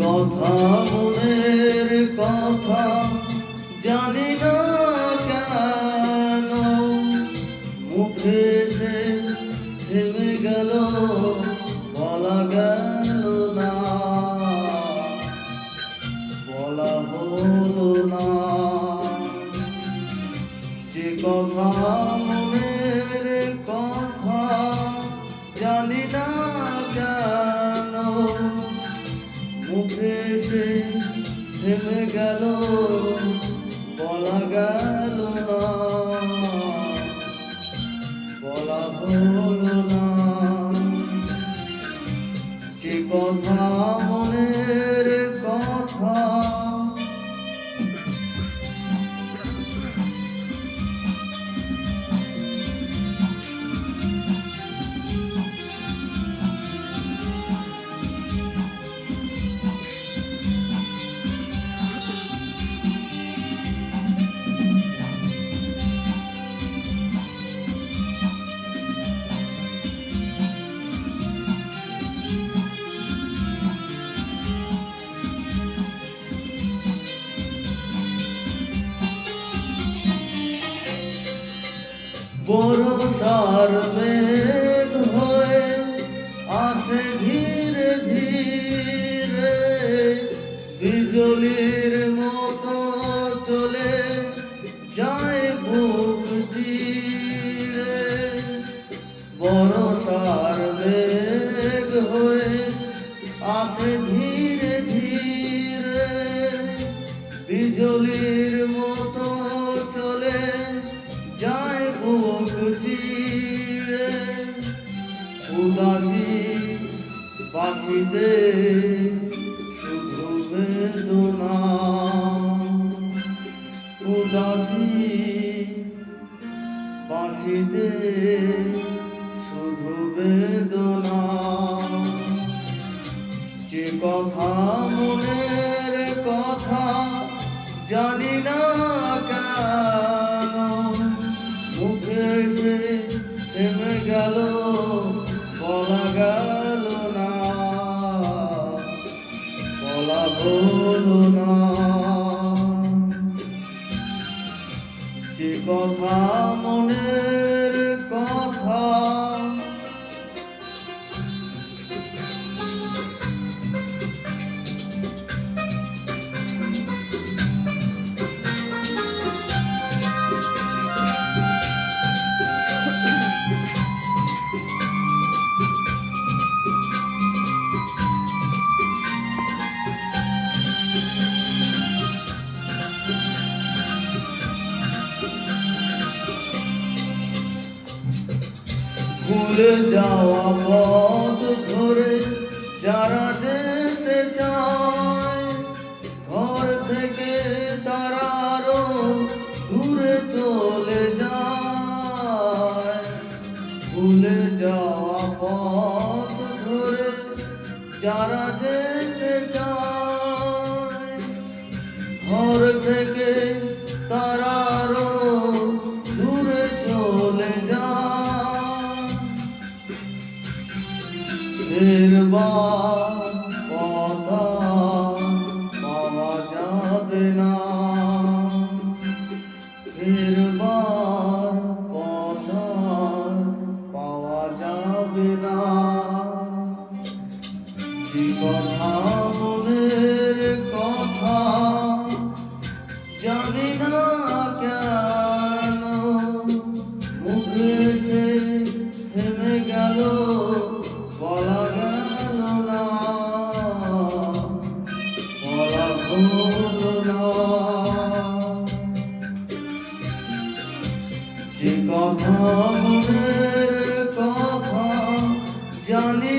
কথা মনের কথা জানি না কেন। মুখে সে থেমে গেল, বলা গেল না। বলা হলো না। যে কথা মনের কথা জানি না মুখে সে থেমে গেল বলা গেল না। বলা হলো বরসার মেঘ হয়ে আসে ধীরে ধীরে। বিজলির মতো চলে যায় বুক চিরে বরসার মেঘ হয়ে আসে ধীরে ধীরে। বিজলির মতো বাসিতে শুধু উদাসী বাসিতে শুধু যে কথা মনের কথা জানি না কেন, মুখে সে থেমে কথা মনের ভুলে যাওয়া পথ ধরে যারা যেতে চায়, ঘর থেকে তারা আরও দূরে চলে যায়। ভুলে যাওয়া পথ ধরে যারা যেতে চায়, ঘর থেকে ফেরবার কথা জানি